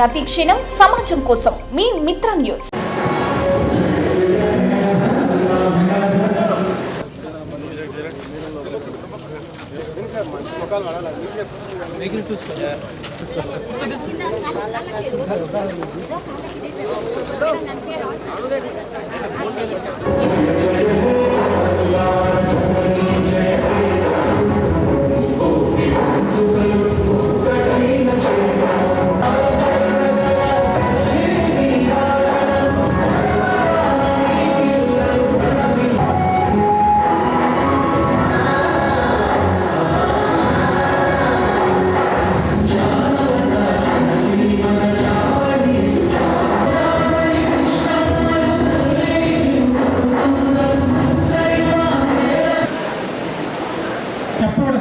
ప్రతి క్షణం సమాజం కోసం మీ మిత్ర న్యూస్. చూసుకో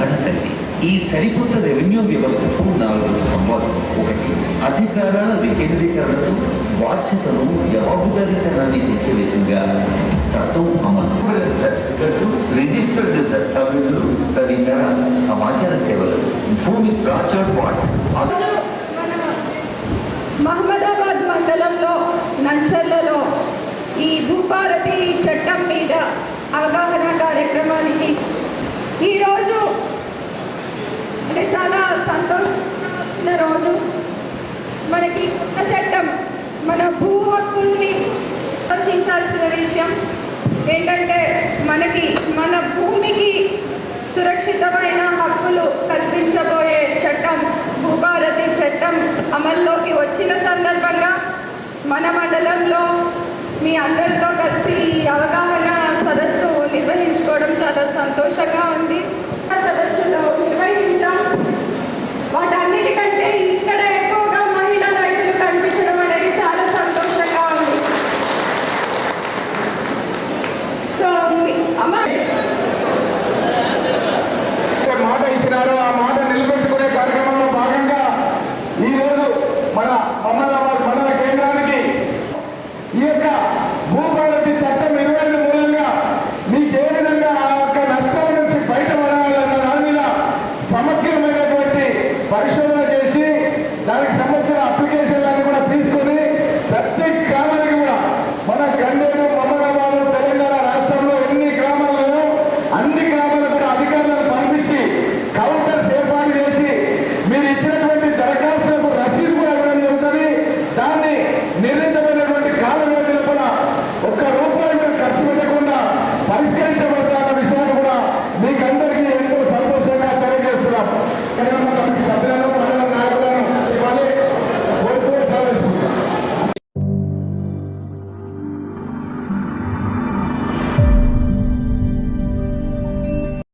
మన తెలంగాణ తల్లి ఈ సరికొత్త రెవెన్యూ వ్యవస్థకు నాలుగు స్తంభాలు ఒకటి అధికారాల వికేంద్రీకరణను బాధ్యతను జవాబుదారీతనాన్ని తెచ్చే విధంగా చట్టం అమలు. సర్టిఫికెట్లు రిజిస్టర్డ్ దస్తావేజులు తదితర సమాచార సేవలు. భూమి పాట్ మన మహమ్మదాబాద్ మండలంలో నంచర్లలో ఈ భూభారతి చట్టం మీద అవగాహన కార్యక్రమానికి ఈరోజు అంటే చాలా సంతోషించిన రోజు మనకి కొత్త చట్టం. మన భూ హక్కుల్ని ఆలోచించాల్సిన విషయం ఏంటంటే మనకి మన భూమికి సురక్షితమైన హక్కులు కల్పించబోయే చట్టం భూభారతి చట్టం అమల్లోకి వచ్చిన సందర్భంగా మన మండలంలో మీ అందరితో కలిసి ఈ అవగాహన సదస్సు నిర్వహించుకోవడం చాలా సంతోషంగా ఉంది. ఆ సదస్సులో మాట ఇచ్చినారో ఆ మాట నిలబెట్టుకునే కార్యక్రమంలో భాగంగా ఈరోజు మన మహమ్మదాబాద్ మండల కేంద్రానికి ఈ యొక్క భూపాలకి చట్టం ఇరవై మూలంగా మీకు ఏ విధంగా ఆ యొక్క నష్టాల నుంచి బయటపడాలన్న దాని మీద సమగ్రమైనటువంటి పరిశోధన చేసి దానికి సంబంధించిన అప్లికేషన్లన్నీ కూడా తీసుకొని ప్రతి గ్రామానికి కూడా మన గండేరు